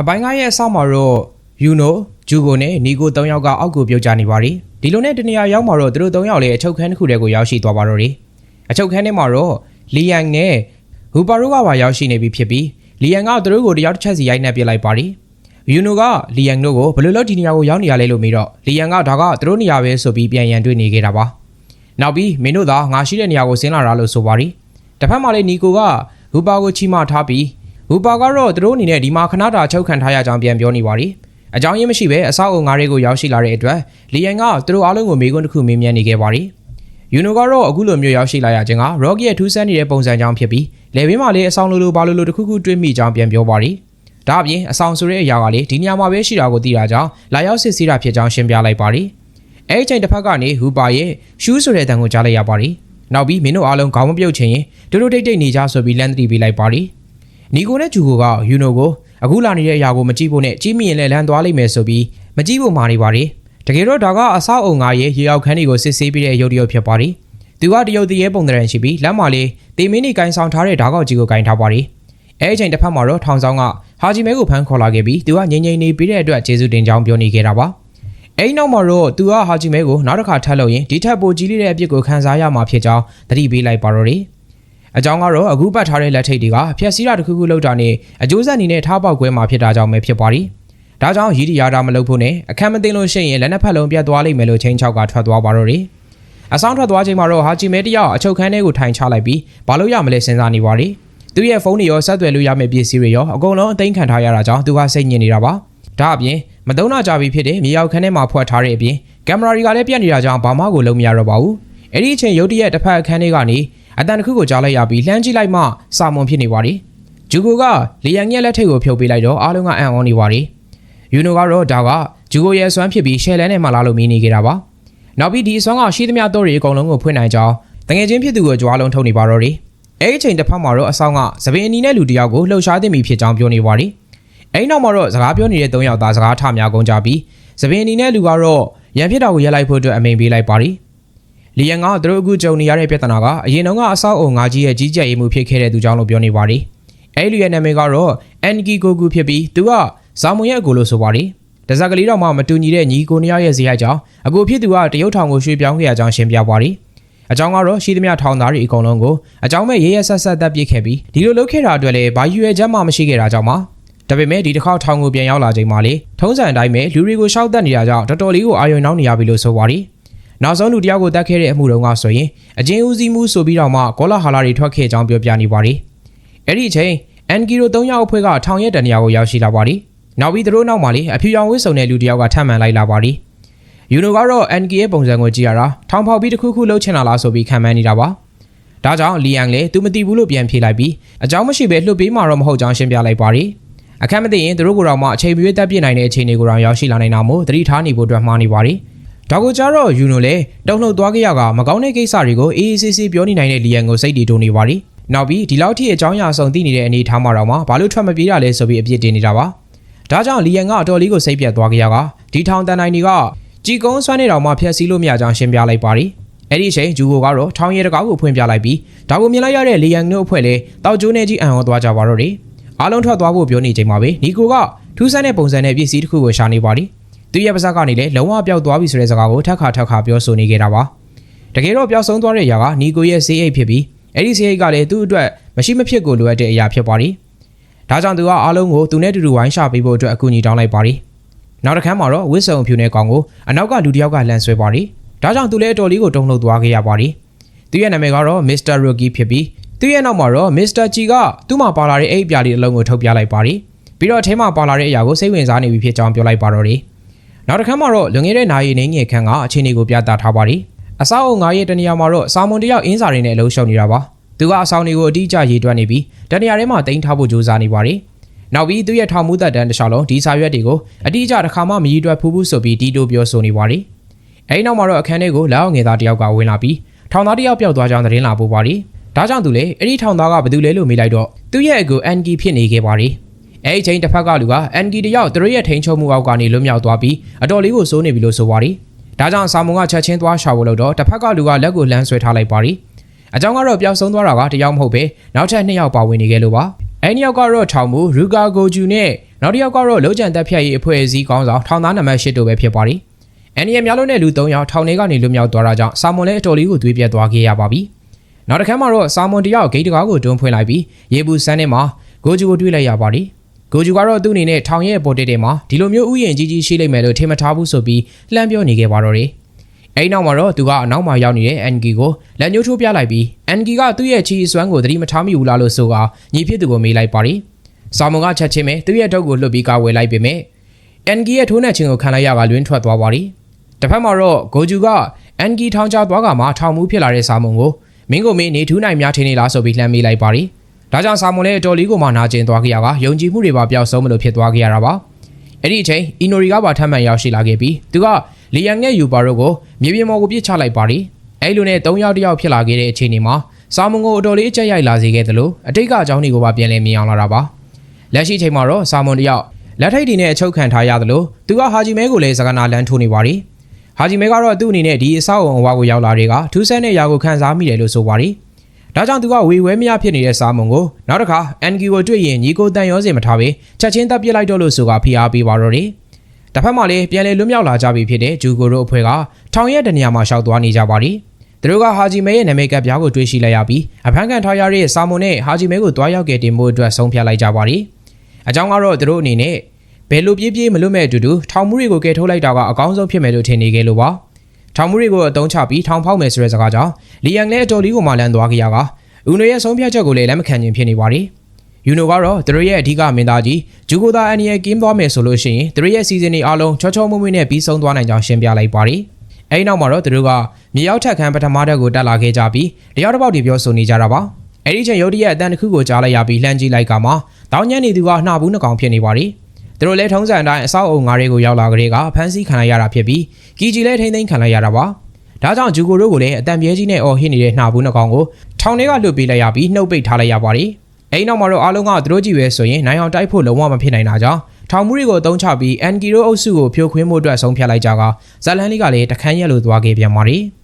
အပိုင်းကားရဲ့အဆောက်မှာတော့ယူနိုဂျူကိုနဲ့နီကို၃ယောက်ကအောက်ကိုပြုတ်ကျနေပါတယ်ဒီလိုနဲ့တနေရာရောက်မှာတော့သူတို့၃ယောက်လည်းအချုပ်ခန်းတစ်ခုတည်းကိုရောက်ရှိသွားပါတော့တယ်အချုပ်ခန်းထဲမှာတော့လီယန်နဲ့ဟူပါရိုကပါရောက်ရှိနေပြီဖြစ်ပြီးလီယန်ကသူတို့ကိုတယောက်တစ်ချက်စီရိုက်နှက်ပစ်လိုက်ပါတယ်ယူနိုကလီယန်တို့ကိုဘယ်လိုလုပ်ဒီနေရာကိုရောက်နေရလဲလို့မေးတော့လီယန်ကဒါကသူတို့နေရာပဲဆိုပြီးပြန်ရန်တွေ့နေခဲ့တာပါနောက်ပြီးမင်းတို့သာငါရှိတဲ့နေရာကိုဆင်းလာတာလို့ဆိုပါတယ်တစ်ဖက်မှာလည်းနီကိုကဟူပါကိုချီမထားပြီး ဟူပါကတော့သူတို့အနေနဲ့ဒီမှာခဏတာချုပ်ခံထားရကြောင်းပြန်ပြောနေပါရီအကြောင်းရင်းမရှိဘဲအဆောက်အုံငါးတွေကိုရောက်ရှိလာတဲ့အတွက်လီယန်ကသူတို့အားလုံးကိုမေးခွန်းတစ်ခုမေးမြန်းနေခဲ့ပါရီယူနိုကတော့အခုလိုမျိုးရောက်ရှိလာရခြင်းကရော့ကီရဲ့ထူးဆန်းနေတဲ့ပုံစံကြောင့်ဖြစ်ပြီးလေဘေးမှာလည်းအဆောင်လိုလိုဘာလိုလိုတစ်ခုခုတွေးမိကြောင်းပြန်ပြောပါရီဒါအပြင်အဆောင်ဆိုတဲ့အရာကလေဒီနေရာမှာပဲရှိတာကိုသိတာကြောင့်လာရောက်စစ်ဆေးတာဖြစ်ကြောင်းရှင်းပြလိုက်ပါရီအဲ့ဒီချိန်တစ်ဖက်ကနေဟူပါရဲ့ရှူးဆိုတဲ့အတန်ကိုကြားလိုက်ရပါရီနောက်ပြီးမင်းတို့အားလုံးခေါင်းမပြုတ်ချင်ရင်တို့တို့တိတ်တိတ်နေကြဆိုပြီးလမ်းတီးပေးလိုက်ပါရီ နီကိုနဲ့ဂျူကိုကယူနိုကိုအခုလာနေတဲ့အရာကိုမကြည့်ဖို့နဲ့ကြီးမြင်လဲလမ်းသွားလိမ့်မယ်ဆိုပြီးမကြည့်ဖို့မာနေပါတယ်တကယ်တော့ဒါကအဆောက်အုံငါရဲ့ရေရောက်ခန်းတွေကိုစစ်ဆေးပြီးတဲ့ရုပ်တရက်ဖြစ်ပါတယ်သူကတရုတ်တရေပုံသဏ္ဍာန်ရှိပြီးလက်မှာလေးတေမင်းနေကင်ဆောင်ထားတဲ့ဓာတ်ကောက်ကြီးကိုကင်ထားပါတယ်အဲအချိန်တစ်ဖက်မှာတော့ထောင်ဆောင်ကဟာဂျီမဲကိုဖမ်းခေါ်လာခဲ့ပြီးသူကငြိမ်ငြိမ်နေပြီးတဲ့အတွက်ကျေးဇူးတင်ကြောင်းပြောနေခဲ့တာပါအဲဒီနောက်မှာတော့သူကဟာဂျီမဲကိုနောက်တစ်ခါထပ်လို့ရင်ဒီထက်ပိုကြီးလေးတဲ့အပြစ်ကိုခံစားရမှာဖြစ်ကြောင်းသတိပေးလိုက်ပါတော့တယ် အကြောင်းကတော့အခုပတ်ထားတဲ့လက်ထိတ်တွေကဖျက်ဆီးတာတစ်ခုခုလောက်တာနဲ့အကျိုးဆက်အနေနဲ့ထားပေါက်ကွဲမှာဖြစ်တာကြောင့်ပဲဖြစ်ပါသည်။ဒါကြောင့်ရည်ရည်ရာတာမလုပ်ဖို့နဲ့အခမ်းမသိမ်းလို့ရှိရင်လက်နက်ဖက်လုံးပြတ်သွားလိမ့်မယ်လို့ချင်းချောက်ကထွက်သွားပါတော့တယ်။အဆောင်ထွက်သွားချိန်မှာတော့ဟာဂျီမဲတယောက်အချုပ်ခန်းထဲကိုထိုင်ချလိုက်ပြီးဘာလို့ရမလဲစဉ်းစားနေပါသည်။သူ့ရဲ့ဖုန်းတွေရောဆက်သွယ်လို့ရမယ့်ပစ္စည်းတွေရောအကုန်လုံးအသိမ်းခံထားရတာကြောင့်သူကစိတ်ညစ်နေတာပါ။ဒါအပြင်မတုံးနာကြပြီဖြစ်တဲ့မြေရောက်ခန်းထဲမှာဖွက်ထားတဲ့အပြင်ကင်မရာတွေကလည်းပြတ်နေတာကြောင့်ဘာမှကိုလုံးမရတော့ပါဘူး။အဲ့ဒီအချိန်ရုတ်တရက်တစ်ဖက်အခန်းထဲကနေ အတန်တစ်ခုကိုကြားလိုက်ရပြီးလှမ်းကြည့်လိုက်မှစာမွန်ဖြစ်နေပါသည်ဂျူကိုကလီယန်ရဲ့လက်ထိတ်ကိုဖြုတ်ပေးလိုက်တော့အားလုံးကအံ့ဩနေပါသည်ယူနိုကတော့ဒါကဂျူကိုရဲ့အစွမ်းဖြစ်ပြီးရှယ်လန်နဲ့မှလာလို့မီးနေခဲ့တာပါနောက်ပြီးဒီအစွမ်းကရှိသမျှတော့တွေအကုန်လုံးကိုဖွင့်နိုင်ကြောင်းတငယ်ချင်းဖြစ်သူကိုကြွားလုံးထုတ်နေပါတော့တယ်အဲ့ဒီအချိန်တစ်ဖက်မှာတော့အဆောင်ကသပင်အနီနဲ့လူတစ်ယောက်ကိုလှုပ်ရှားသိမိဖြစ်ကြောင်းပြောနေပါသည်အဲ့ဒီနောက်မှာတော့စကားပြောနေတဲ့၃ယောက်သားစကားထများကုန်ကြပြီးသပင်အနီနဲ့လူကတော့ရန်ဖြစ်တာကိုရက်လိုက်ဖို့အတွက်အမိန်ပေးလိုက်ပါသည် လီယန်ကသူတို့အခုကြုံနေရတဲ့ပြဿနာကအရင်တုန်းကအဆောက်အုံငါကြီးရဲ့ကြီးကြပ်ရေးမှုဖြစ်ခဲ့တဲ့သူကြောင့်လို့ပြောနေပါတယ်။အဲဒီလူရဲ့နာမည်ကတော့အန်ကီကိုကူဖြစ်ပြီးသူကဇာမွန်ရဲ့အကိုလို့ဆိုပါတယ်။တစက်ကလေးတော့မှမတူညီတဲ့ညီကိုနှစ်ယောက်ရဲ့ဇေယျကြောင့်အကိုဖြစ်သူကတရုတ်ထောင်ကိုရွှေ့ပြောင်းခဲ့ရကြောင်းရှင်းပြပါတယ်။အကြောင်းကတော့ရှိသမျှထောင်သားတွေအကုန်လုံးကိုအကြောင်းမဲ့ရဲရဲဆက်ဆက်တပ်ပစ်ခဲ့ပြီးဒီလိုလုပ်ခဲ့တာအတွက်လည်းဘာယူရဲချက်မှမရှိခဲ့တာကြောင့်ပါ။ဒါပေမဲ့ဒီတစ်ခေါက်ထောင်ကိုပြန်ရောက်လာချိန်မှာလေထုံးစံအတိုင်းပဲလူတွေကိုရှောက်တက်နေတာကြောင့်တော်တော်လေးကိုအာရုံနှောင်းနေရပြီလို့ဆိုပါတယ်။ နောက်ဆုံးလူတစ်ယောက်ကိုတတ်ခဲ့တဲ့အမှုတုန်းကဆိုရင်အချင်းဦးစီးမှုဆိုပြီးတော့မှကောလာဟာလာတွေထွက်ခဲ့ကြောင်းပြောပြနေပါတယ်။အဲ့ဒီအချိန်အန်ကီရို၃ယောက်အဖွဲ့ကထောင်ရဲတန်နေရာကိုရောက်ရှိလာပါတယ်။နောက်ပြီးသူတို့နောက်မှာလေအဖြူရောင်ဝတ်စုံတဲ့လူတစ်ယောက်ကထပ်မံလိုက်လာပါတယ်။ယူနိုကတော့အန်ကီရဲ့ပုံစံကိုကြည့်ရတာထောင်ဖောက်ပြီးတစ်ခုခုလှုပ်ချင်လာလားဆိုပြီးခံမှန်းနေတာပါ။ဒါကြောင့်လီယန်လည်းသူမသိဘူးလို့ပြန်ဖြေလိုက်ပြီးအကြောင်းမရှိဘဲလှုပ်ပေးမှာတော့မဟုတ်ကြောင်းရှင်းပြလိုက်ပါတယ်။အခက်မသိရင်သူတို့ကိုယ်တော်မှအချိန်မရွေးတက်ပြစ်နိုင်တဲ့အခြေအနေကိုတော့ရောက်ရှိလာနိုင်တာမို့သတိထားနေဖို့အတွက်မှားနေပါတယ်။ ဒါကိုကြတော့ယူနိုလည်းတုံ့လှုပ်သွားခဲ့ရကမကောင်းတဲ့ကိစ္စတွေကိုအေးအေးဆေးဆေးပြောနေနိုင်တဲ့လီယန်ကိုစိတ်တည်တိုးနေပါလိ။နောက်ပြီးဒီလောက်ထိအကြောင်းအရာဆောင်သိနေတဲ့အနေအထားမှာတော့မှဘာလို့ထွက်မပြေးတာလဲဆိုပြီးအပြစ်တင်နေတာပါ။ဒါကြောင့်လီယန်ကအတော်လေးကိုစိတ်ပြတ်သွားခဲ့ရကဒီထောင်တန်တိုင်းတွေကជីကုန်းဆွမ်းနေတော်မှဖျက်ဆီးလို့မရကြောင်းရှင်းပြလိုက်ပါလိ။အဲ့ဒီအချိန်ဂျူကိုကတော့ထောင်ရဲတကားကိုဖွင့်ပြလိုက်ပြီးဒါကိုမြင်လိုက်ရတဲ့လီယန်တို့အဖွဲ့လည်းတောက်ကျိုးနေကြီးအံ့ဩသွားကြပါတော့တယ်။အားလုံးထွက်သွားဖို့ပြောနေချိန်မှာပဲနီကိုကထူးဆန်းတဲ့ပုံစံနဲ့ပစ္စည်းတစ်ခုကိုရှာနေပါလိ။ သူရဲ့ပါဇက်ကနေလည်းလုံးဝပျောက်သွားပြီဆိုတဲ့စကားကိုထပ်ခါထပ်ခါပြောဆိုနေခဲ့တာပါတကယ်တော့ပျောက်ဆုံးသွားတဲ့အရာကနီကိုရဲ့ဆေးအိတ်ဖြစ်ပြီးအဲ့ဒီဆေးအိတ်ကလည်းသူ့အတွက်မရှိမဖြစ်ကိုလိုအပ်တဲ့အရာဖြစ်ပါသည်ဒါကြောင့်သူကအားလုံးကိုသူနဲ့တူတူဝိုင်းရှာပေးဖို့အတွက်အကူအညီတောင်းလိုက်ပါသည်နောက်တစ်ခါမှာတော့ဝစ်စုံဖြူနဲ့ကောင်ကိုအနောက်ကလူတစ်ယောက်ကလန်ဆွဲပါသည်ဒါကြောင့်သူလည်းအတော်လေးကိုတုံ့လှုပ်သွားခဲ့ရပါသည်သူရဲ့နာမည်ကတော့မစ္စတာရိုကီဖြစ်ပြီးသူရဲ့နောက်မှာတော့မစ္စတာချီကသူ့မှာပါလာတဲ့အိတ်ပြားလေးအလုံးကိုထုတ်ပြလိုက်ပါသည်ပြီးတော့အထဲမှာပါလာတဲ့အရာကိုစိတ်ဝင်စားနေပြီဖြစ်ကြောင်းပြောလိုက်ပါတော့တယ် နောက်တစ်ခါမှတော့လွန်ခဲ့တဲ့နိုင်ရီနေငယ်ခန်းကအခြေအနေကိုပြသထားပါသည်အဆောက်အုံငါးရဲ့တနေရာမှာတော့စာမွန်တယောက်အင်းစာတွေနဲ့အလုံးရှုံနေတာပါသူကအဆောင်တွေကိုအတိအကျရေးတွက်နေပြီးတနေရာထဲမှာတင်ထားဖို့ကြိုးစားနေပါသည်နောက်ပြီးသူရဲ့ထောင်မှုသက်တမ်းတစ်လျှောက်လုံးဒီစာရွက်တွေကိုအတိအကျတစ်ခါမှမရည်တွက်ဖူးဘူးဆိုပြီးတီတိုပြောဆိုနေပါသည်အဲဒီနောက်မှာတော့အခန်းထဲကိုလောက်ငယ်သားတယောက်ကဝင်လာပြီးထောင်သားတယောက်ပျောက်သွားကြောင်းသတင်းလာပို့ပါသည်ဒါကြောင့်သူလည်းအဲ့ဒီထောင်သားကဘယ်သူလဲလို့မေးလိုက်တော့သူ့ရဲ့အကူအန်ကီဖြစ်နေခဲ့ပါသည် အဲ့ဒီချိန်တစ်ဖက်ကလူကအန်ကီတယောက်သူတို့ရဲ့ထိန်ချုံမှုအောက်ကနေလွတ်မြောက်သွားပြီးအတော်လေးကိုစိုးနေပြီလို့ဆိုပါရီဒါကြောင့်ဆာမွန်ကချက်ချင်းသွားရှာဖို့လို့တော့တစ်ဖက်ကလူကလက်ကိုလှမ်းဆွဲထားလိုက်ပါရီအကြောင်းကတော့ပျောက်ဆုံးသွားတာကတယောက်မဟုတ်ပဲနောက်ထပ်နှစ်ယောက်ပါဝင်နေခဲ့လို့ပါအဲ့ဒီယောက်ကတော့ထောင်မှုရူဂါဂိုဂျူနဲ့နောက်တစ်ယောက်ကတော့လောကြံတက်ဖြတ်ရေးအဖွဲ့အစည်းကောင်းဆောင်ထောင်သားနံပါတ်၈တို့ပဲဖြစ်ပါတယ်။အန်နီယများလုံးနဲ့လူ၃ယောက်ထောင်ထဲကနေလွတ်မြောက်သွားတာကြောင့်ဆာမွန်လည်းအတော်လေးကိုသွေးပြတ်သွားခဲ့ရပါပြီ။နောက်တစ်ခါမှတော့ဆာမွန်တယောက်ဂိတ်တကားကိုတွန်းဖွင့်လိုက်ပြီးရေဘူးဆန်းထဲမှာဂိုဂျူကိုတွေ့လိုက်ရပါတယ်။ ဂိုဂျူကတော့သူ့အနေနဲ့ထောင်ရဲ့ပေါ်တက်တဲ့မှာဒီလိုမျိုးဥယျာဉ်ကြီးကြီးရှိလိမ့်မယ်လို့ထင်မထားဘူးဆိုပြီးလှမ်းပြောနေခဲ့ပါတော့တယ်။အဲဒီနောက်မှာတော့သူကအနောက်မှာရောက်နေတဲ့အန်ဂီကိုလက်ညှိုးထိုးပြလိုက်ပြီးအန်ဂီကသူ့ရဲ့ချီအစွမ်းကိုသတိမထားမိဘူးလားလို့ဆိုကညီဖြစ်သူကိုမေးလိုက်ပါတယ်။ဆာမွန်ကချက်ချင်းပဲသူ့ရဲ့ထုတ်ကိုလွတ်ပြီးကာဝယ်လိုက်ပေမဲ့အန်ဂီရဲ့ထိုးနှက်ခြင်းကိုခံလိုက်ရကလွင်းထွက်သွားပါတယ်။တစ်ဖက်မှာတော့ဂိုဂျူကအန်ဂီထောင်ချသွားကမှထောင်မှုဖြစ်လာတဲ့ဆာမွန်ကိုမင်းကိုမင်းနေထူးနိုင်များထင်နေလားဆိုပြီးလှမ်းမေးလိုက်ပါတယ်။ ဒါကြောင့်ဆာမွန်လည်းအတော်လေးကိုမှနာကျင်သွားခဲ့ရကယုံကြည်မှုတွေပါပျောက်ဆုံးမလို့ဖြစ်သွားခဲ့ရတာပါ။အဲ့ဒီအချိန်အီနိုရီကပါထပ်မံရောက်ရှိလာခဲ့ပြီးသူကလီယန်နဲ့ယူပါတို့ကိုမြေပြင်ပေါ်ကိုပြစ်ချလိုက်ပါတယ်။အဲ့လိုနဲ့၃ယောက်တယောက်ဖြစ်လာခဲ့တဲ့အချိန်ဒီမှာဆာမွန်ကိုအတော်လေးအကျက်ရိုက်လာစေခဲ့တယ်လို့အတိတ်ကအကြောင်းတွေကိုပါပြန်လည်မြင်အောင်လာတာပါ။လက်ရှိချိန်မှာတော့ဆာမွန်တယောက်လက်ထိတ်တွေနဲ့အချုပ်ခံထားရတယ်လို့သူကဟာဂျီမဲကိုလည်းစကနာလန်းထိုးနေပါတယ်။ဟာဂျီမဲကတော့သူ့အနေနဲ့ဒီအဆောက်အုံအဝါကိုရောက်လာတဲ့ကထူးဆန်းတဲ့ຢာကိုခန်းစားမိတယ်လို့ဆိုပါတယ်။ ဒါကြောင့်သူကဝေဝဲမရဖြစ်နေတဲ့စာမုံကိုနောက်တစ်ခါအန်ဂီကိုတွေ့ရင်ညီကိုတန်ရောစင်မထားပဲချက်ချင်းတပ်ပစ်လိုက်တော့လို့ဆိုကဖိအားပေးပါတော့တယ်။တစ်ဖက်မှာလည်းပြန်လည်လွတ်မြောက်လာကြပြီဖြစ်တဲ့ဂျူကိုတို့အဖွဲ့ကထောင်ရက်တနေရာမှာရှောက်သွားနေကြပါတယ်။သူတို့ကဟာဂျီမဲရဲ့နာမည်ကပ်ပြားကိုတွေ့ရှိလိုက်ရပြီးအဖမ်းခံထားရတဲ့စာမုံနဲ့ဟာဂျီမဲကိုတွားရောက်ကယ်တင်ဖို့အတွက်ဆုံးဖြတ်လိုက်ကြပါတယ်။အကြောင်းကတော့သူတို့အနေနဲ့ဘယ်လိုပြေးပြေးမလွတ်မဲ့အတူတူထောင်မှုတွေကိုကယ်ထုတ်လိုက်တာကအကောင်းဆုံးဖြစ်မယ်လို့ထင်နေကြလို့ပါ။ ထောင်မှုတွေကိုအတုံးချပြီးထောင်ဖောက်မယ်ဆိုတဲ့စကားကြောင့်လီယန်လည်းအတော်လေးကိုမှလန်သွားကြရကဦးနိုရဲ့ဆုံးဖြတ်ချက်ကိုလည်းလက်မခံခြင်းဖြစ်နေပါတယ်။ယူနိုကတော့သူတို့ရဲ့အဓိကမင်းသားကြီးဂျူကိုသာအန်နီရဲ့ကင်းသွားမယ်ဆိုလို့ရှိရင်သူတို့ရဲ့စီဇန်တွေအားလုံးချောချောမွေ့မွေ့နဲ့ပြီးဆုံးသွားနိုင်ကြောင်းရှင်းပြလိုက်ပါတယ်။အဲဒီနောက်မှာတော့သူတို့ကမြေရောက်ထက်ခန်းပထမတက်ကိုတက်လာခဲ့ကြပြီးတယောက်တစ်ပေါက်တွေပြောဆိုနေကြတာပါ။အဲဒီချိန်ရုတ်တရက်အတန်တစ်ခုကိုကြားလိုက်ရပြီးလှမ်းကြည့်လိုက်ကမှတောင်းညံ့နေသူကနှာဘူးနှကောင်ဖြစ်နေပါတယ်။ သူတို့လည်းထုံးစံအတိုင်းအဆောက်အုံငါးတွေကိုရောက်လာကြတဲ့ကဖမ်းဆီးခံလိုက်ရတာဖြစ်ပြီးကီဂျီလည်းထိမ့်သိမ်းခံလိုက်ရတာပါ။ဒါကြောင့်ဂျူကိုတို့ကိုလည်းအတန်ပြဲကြီးနဲ့အော်ဟစ်နေတဲ့နှာဘူးနှကောင်ကိုထောင်ထဲကလွတ်ပေးလိုက်ရပြီးနှုတ်ပိတ်ထားလိုက်ရပါတယ်။အဲဒီနောက်မှာတော့အားလုံးကသူတို့ကြည့်ပဲဆိုရင်နိုင်အောင်တိုက်ဖို့လုံးဝမဖြစ်နိုင်တာကြောင့်ထောင်မှုတွေကိုအသုံးချပြီးအန်ကီရိုအုပ်စုကိုဖြိုခွင်းမှုအတွက်ဆုံးဖြတ်လိုက်ကြကဇလန်လီကလည်းတခန်းရက်လိုသွားခဲ့ပြန်ပါတယ်။